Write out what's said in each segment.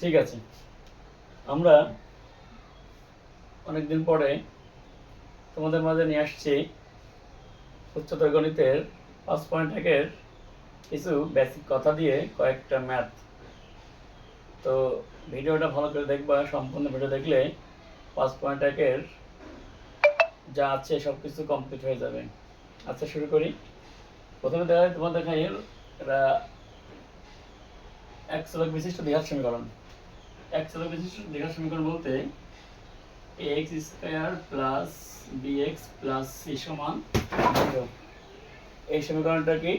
ঠিক আছে। আমরা অনেকদিন পরে তোমাদের মাঝে নিয়ে আসছি উচ্চতর গণিতের পাঁচ পয়েন্ট একের কিছু বেসিক কথা দিয়ে কয়েকটা ম্যাথ তো ভিডিওটা ভালো করে দেখবা, সম্পূর্ণ ভিডিও দেখলে পাঁচ পয়েন্ট একের যা আছে সব কিছু কমপ্লিট হয়ে যাবে। আচ্ছা শুরু করি। প্রথমে দেখা তোমার দেখাই এটা এক চলক বিশিষ্ট দ্বিঘাত সমীকরণ। এক চলক বিশিষ্ট দ্বিঘাত সমীকরণ বলতে X square plus B X plus C সমান এই সমীকরণটা কি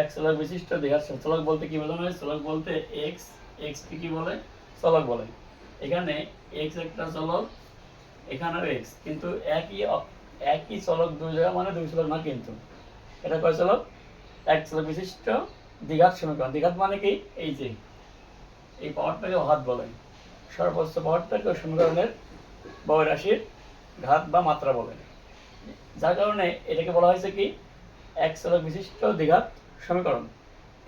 এক চলক বিশিষ্ট দ্বিঘাত চলক বলতে কি বোঝানো হয়? চলক বলতে এক্স এক্স কে বলে? চলক বলে। এখানে এক্স একটা চলক, এখানেও এক্স কিন্তু একই একই চলক দুই জায়গা মানে দুই চলক না কিন্তু। এটা কয় চলক? এক চলক বিশিষ্ট দ্বিঘাত সমীকরণ। দ্বিঘাত মানে কি? এই যে এই পাওয়ারটাকে ঘাত বলে। সর্বোচ্চ ওই সমীকরণের বয় রাশির ঘাত বা মাত্রা বলে। যার কারণে এটাকে বলা হয়েছে কি, এক চলক বিশিষ্ট দ্বিঘাত সমীকরণ।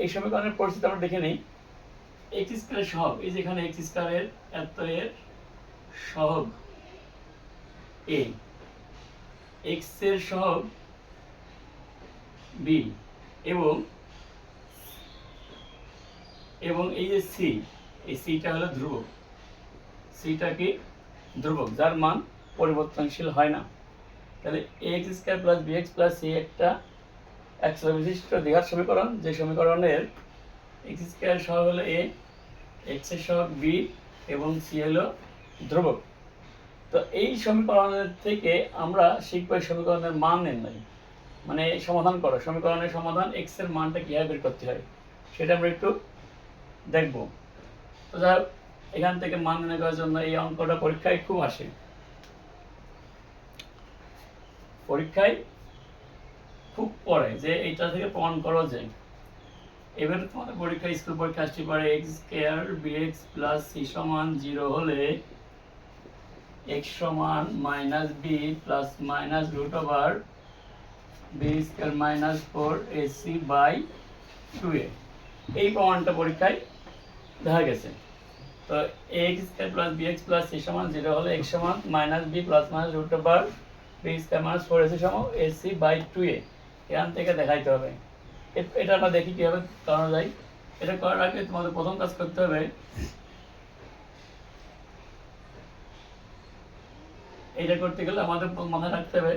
এই সমীকরণের পরিস্থিতি আমরা দেখে নিই। এক্স স্কোয়ারের সহগ, এই যেখানে এক্স স্কোয়ারের এত এর সহগ এ এক্সের সহগ বি এবং এবং এই যে সি এই সিটা হলো ধ্রুবক। সিটা কি? ধ্রুবক, যার মান পরিবর্তনশীল হয় না। তাহলে X square plus B X plus C একটা একশো বিশিষ্ট দ্বিঘাত সমীকরণ, যে সমীকরণের এক্স স্কোয়ার সহ হলো এ এক্সের সহগ বি এবং সি হলো ধ্রুবক। তো এই সমীকরণের থেকে আমরা শিখব এই সমীকরণের মান নির্ণয়। মানে সমাধান করো, সমীকরণের সমাধান এক্সের মানটা কীভাবে বের করতে হয়, সেটা আমরা একটু দেখব। এখান থেকে মান নির্ণয় করার জন্য এই অঙ্কটা পরীক্ষায় খুব আসে। পরীক্ষায় খুব পড়ে যে এইটা থেকে প্রমাণ করো যে, এবার তোমাদের পরীক্ষা স্কুল পরীক্ষা আসতে পারে X square B X plus C সমান জিরো হলে এক্স সমান minus B plus minus root over B square minus four A C by two A এই প্রমাণটা পরীক্ষায় দেখা গেছে। তো X square plus B X plus C সমান জিরো হলে এক্স সমান minus B plus minus root over B square minus four A C সমান A C by two A এখান থেকে দেখাইতে হবে। এটা আমরা দেখি কীভাবে করানো যায়। এটা করার আগে তোমাদের প্রথম কাজ করতে হবে। এটা করতে গেলে আমাদের মাথায় রাখতে হবে,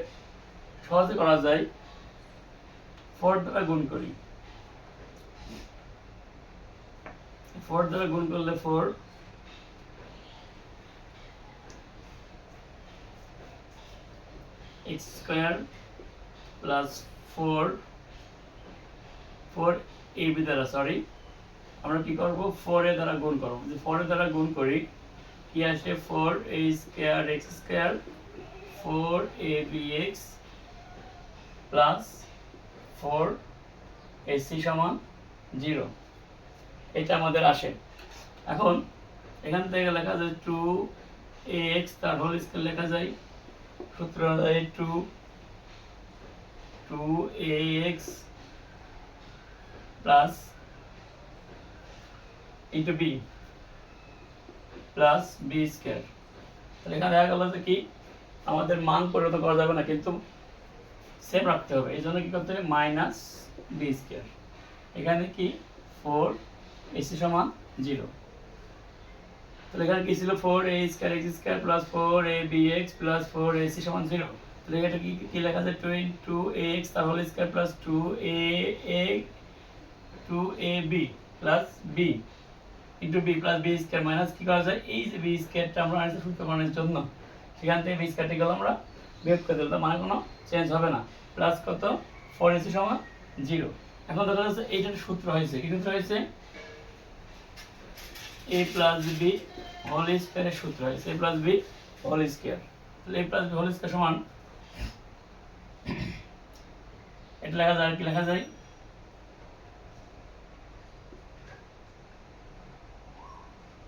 সহজে করা যায়। ফোর দ্বারা গুণ করি। ফোর দ্বারা গুণ করলে four X square plus four four A B দ্বারা সরি আমরা কি করব? ফোর এ দ্বারা গুণ করব। যদি ফোর এ দ্বারা গুণ করি, কি আসে? Four A square X square, four A B X plus four A C সমান জিরো। এটা আমাদের আসে। এখন এখান থেকে লেখা যায় টু এক্স, তার হোল স্কেল লেখা যায় সূত্র অনুযায়ী two two X plus into B plus B square. তাহলে এখানে দেখা গেল যে কি? আমাদের মান পরিবর্তন করা যাবে না, কিন্তু সেম রাখতে হবে। এই জন্য কি করতে হবে? মাইনাস বি স্কোয়ার এখানে কি? ফোর এসি সমান জিরো তাহলে এখানে কি ছিল? Four A square X square plus four A B X plus four A C সমান জিরো তাহলে এটা কি কি লেখা আছে? টোয়েন টু এ এক্স তার whole square plus two A A two A B plus B into B plus B square minus কি করা যায়? এই যে বি স্কোয়ারটা আমরা আনছি সূত্রকরণের জন্য, সেখান থেকে বি স্কোয়ারটি গেলে আমরা বিয়োগ করে দিলাম। মানে কোনো চেঞ্জ হবে না। প্লাস কত? ফোর এসি সমান জিরো এখন দেখা যাচ্ছে এইটার সূত্র হয়েছে। কি সূত্র হয়েছে? এ প্লাস বি হোল স্কোয়ারের সূত্র হয়েছে A plus B whole square. তাহলে A plus B whole square সমান, এটা লেখা যায় কি লেখা যায়?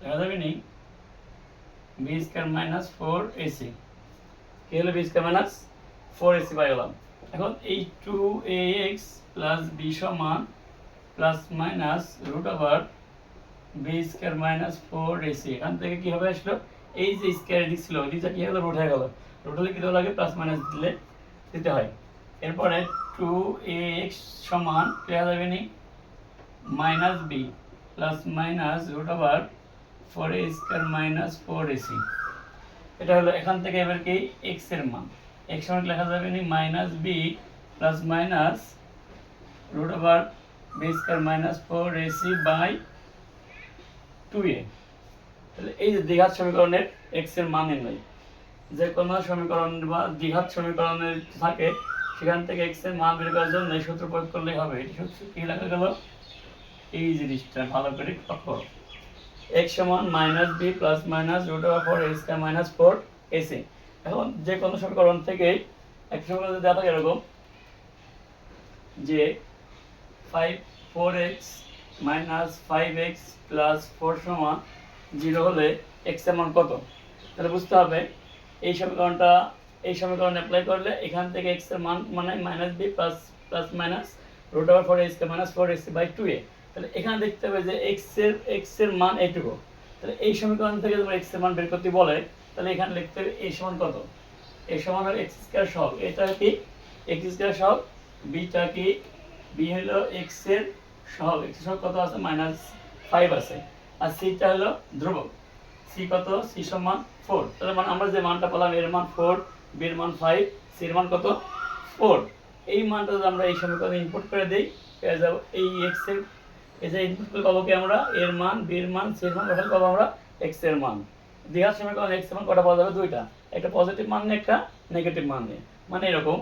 লেখা যাবে নি B square minus four A C কি হলো B square minus four A C পাই গেলাম। এখন এই two A X plus B সমান plus minus root over B square minus four A C এখান থেকে কি হবে আসলো? এই যে স্কোয়ার এদিক ছিল এদিকটা কি হলো? রোড হয়ে গেল। রোড হলে কি দেওয়া লাগে? প্লাস মাইনাস দিলে দিতে হয়। এরপরে টু এক্স সমান লেখা যাবে নি? Minus B plus minus root over four A square minus four A C এটা হলো এখান থেকে এবার কি? এক্সের মান। এক্স সমান লেখা যাবে নি? Minus B plus minus root over B square minus four A C by two A তাহলে এই যে দ্বিঘাত সমীকরণের এক্সের মান নির্ণয়। যে কোনো সমীকরণ বা দ্বিঘাত সমীকরণের থাকে, সেখান থেকে এক্সের মান বের করার জন্য এই সূত্র প্রয়োগ করলেই হবে। এটি সূত্র কি লেখা গেল? এই জিনিসটা ভালো করে লক্ষ্য। এক্স সমান minus B plus minus root over four A square minus four A C এখন যে কোনো সমীকরণ থেকে এক সমীকরণ যদি দেওয়া থাকে এরকম, যে five four X minus five X plus four সমান জিরো হলে এক্সের মান কত? তাহলে বুঝতে হবে, এই সমীকরণটা, এই সমীকরণ অ্যাপ্লাই করলে এখান থেকে এক্সের মান মানে minus B plus plus minus root over four X minus four X by two A. তাহলে এখানে দেখতে হবে যে এক্সের এক্সের মান এইটুকু। তাহলে এই সমীকরণ থেকে তোমার এক্সের মান বের করতে বলে, তাহলে এখানে লিখতে হবে এই সমান কত? এই সমান হলো এক্স স্কয়ার সহগ এটা কি? এক্স স্কয়ার সহগ বিটা কি? বি হলো এক্সের সহগ সহগ কত আছে মাইনাস ফাইভ আছে। আর সিটা হলো ধ্রুবক। সি কত? সি সমান ফোর তাহলে মানে আমরা যে মানটা পেলাম এর মান ফোর বির মান ফাইভ সির মান কত? ফোর এই মানটা আমরা এই সমীকরণে ইনপুট করে দিই, পেয়ে যাব এই এক্সের, এই যে ইনপুট করে পাবো কি আমরা? এর মান বির মান সির মান কত পাবো আমরা এক্সের মান। দ্বিঘাত সমীকরণ এক্সের মান কটা পাওয়া যাবে? দুইটা। একটা পজিটিভ মান নিয়ে, একটা নেগেটিভ মান নিয়ে। মানে এরকম।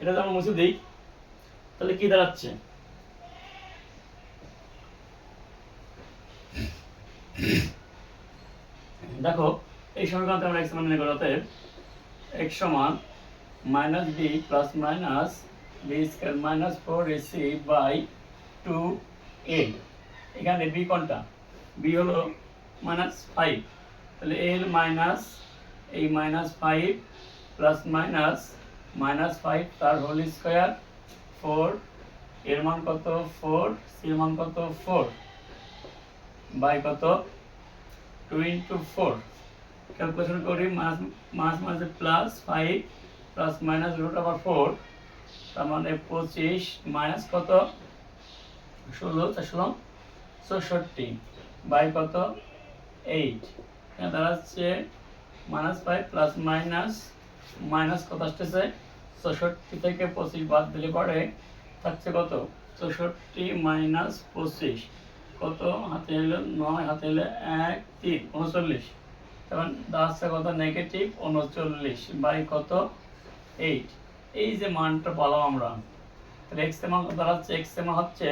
এটা যদি আমরা মুছে দিই, তাহলে কি দাঁড়াচ্ছে? দেখো, এই সমীকরণটা আমরা এক্স মান নির্ণয় করি অতএব সমান minus B plus minus B square minus four A C by two A এখানে বি কোনটা? বি হলো মাইনাস ফাইভ তাহলে এ হলো মাইনাস এই minus five plus minus minus five তার হোল স্কোয়ার ফোর এর মান কত? ফোর সির মান কত? ফোর বাই কত? টু ইন্টু ফোর ক্যালকুলেশন করি, মাস মাস plus five plus minus root over four তার মানে পঁচিশ মাইনাস কত? ষোলো ষোলো চৌষট্টি। বাই কত? এইট এখানে দাঁড়াচ্ছে minus five plus minus minus কত আসতেছে? চৌষট্টি থেকে পঁচিশ বাদ দিলে পরে থাকছে কত? চৌষট্টি মাইনাস পঁচিশ। কত? হাতে এলো নয়, হাতে এলো এক, তিন, উনচল্লিশ। তখন দাসটা কত? নেগেটিভ উনচল্লিশ। বাই কত? এইট এই যে মানটা পেলাম আমরা। তাহলে এক্সের মান কত এক্সের হচ্ছে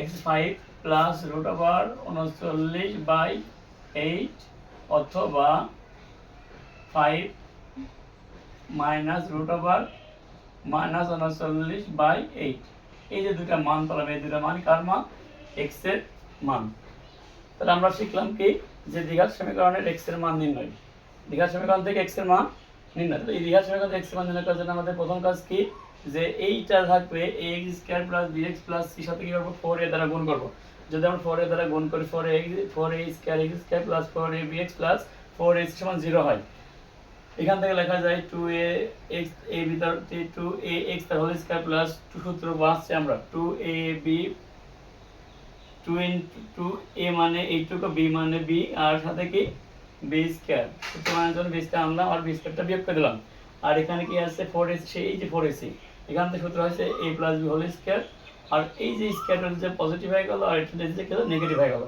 X five plus root over উনচল্লিশ বাই এইট অথবা five minus root over minus উনচল্লিশ বাই এইট এই যে দুটা মান পেলাম, এই দুটা মান কার মান? এক্সের মান। তাহলে আমরা শিখলাম কি? যে দ্বিঘাত সমীকরণের এক্সের মান নির্ণয়। দ্বিঘাত সমীকরণ থেকে এক্সের মান নির্ণয়। তো এই দ্বিঘাত সমীকরণ এক্সের মান নির্ণয় করার জন্য আমাদের প্রথম কাজ কি? যে এইটা থাকবে A X square plus B X plus C সাথে কি করব? ফোর এ দ্বারা গুণ করব। যদি আমরা ফোর এ দ্বারা গুণ করি four A four A square X square plus four A B X plus four X সমান জিরো হয়। এখান থেকে লেখা যায় টু এ এক্স এ ভিতর টু এ এক্স তার হোল স্কোয়ার প্লাস টু সূত্র বাঁচছে আমরা। Two A B two into two A মানে এইটুকু, বি মানে বি, আর সাথে কি? B square. স্কোয়ার আনলাম আর বি স্কোয়ারটা বিয়োগ করে দিলাম। আর এখানে কি আছে? ফোর এস সেই যে ফোর এসি এখান থেকে সূত্র হয়েছে A plus B whole square আর এই যে স্কোয়ারটা যে পজিটিভ হয়ে গেল, আর এটা যে কি নেগেটিভ হয়ে গেল।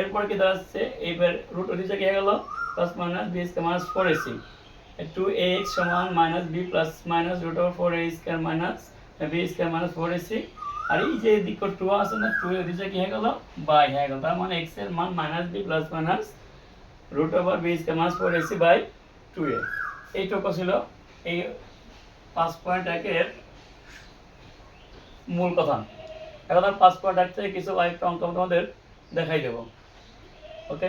এরপর কি দাঁড়াচ্ছে? এইবার রুট ওদিকে হয়ে গেল? Plus minus B square minus four AC two A সমান minus B plus minus root over four A square minus B square minus four AC আর এই যে দিক টু আছে না টু এর দিকে কি হয়ে গেল? বাই হয়ে গেল। তার মানে এক্সের মান minus B plus minus root over B square minus four AC by two A এইটুকু ছিল এই পাঁচ পয়েন্ট একের মূল কথা। এখন আর পাঁচ পয়েন্ট এক থেকে কিছু আরেকটা অঙ্ক তোমাদের দেখাই দেবো। ওকে